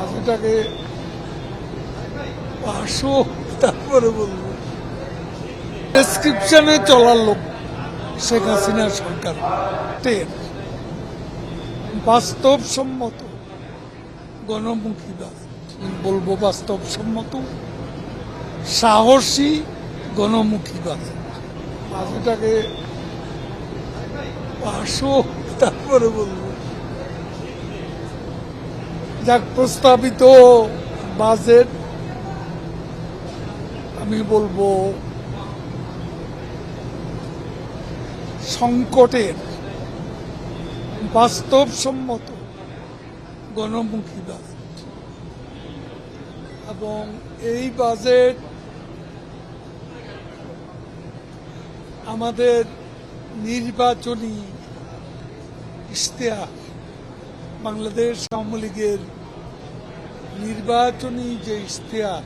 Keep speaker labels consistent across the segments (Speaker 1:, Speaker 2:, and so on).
Speaker 1: মাঝেটাকে পাঁচশো তারপরে বলব। প্রেসক্রিপশনে চলার লোক শেখ হাসিনা সরকার, টের। বাস্তবসম্মত গণমুখী বলব বাস্তবসম্মত, সাহসী গণমুখী বাজেট বাজেটাকে পাঁচশো তারপরে বলব। যাক, প্রস্তাবিত বাজেট আমি বলব সংকটের বাস্তবসম্মত গণমুখী বাজেট। এবং এই বাজেট আমাদের নির্বাচনী ইশতেহার বাংলাদেশ আওয়ামী লীগের নির্বাচনী যে ইশতেহার,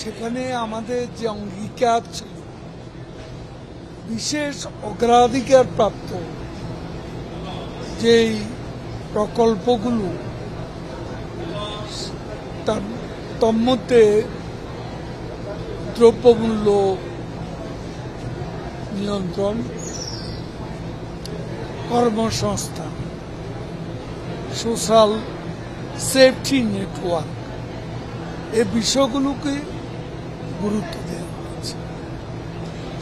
Speaker 1: সেখানে আমাদের যে অঙ্গীকার ছিল, বিশেষ অগ্রাধিকার প্রাপ্ত যেই প্রকল্পগুলো, তার তন্মধ্যে দ্রব্যমূল্য নিয়ন্ত্রণ কর্মসংস্থান সোশ্যাল সেফটি নেটওয়ার্ক এই বিষয়গুলোকে গুরুত্ব দেওয়া হয়েছে।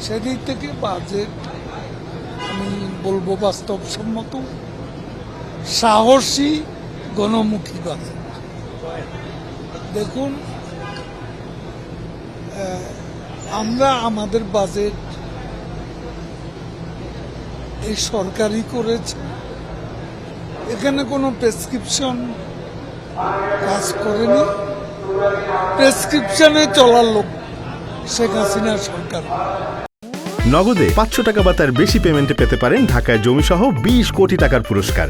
Speaker 1: সেদিক থেকে বাজেট আমি বলব বাস্তবসম্মত, সাহসী গণমুখী বাজেট দেখুন আমরা আমাদের বাজেট এই সরকারি করেছে। এখানে কোনো প্রেসক্রিপশন কাজ করেনি। প্রেসক্রিপশনে চলার লোক শেখ হাসিনা সরকার।
Speaker 2: নগদে পাঁচশো টাকা বা তার বেশি পেমেন্টে পেতে পারেন ঢাকায় জমিসহ বিশ কোটি টাকার পুরস্কার।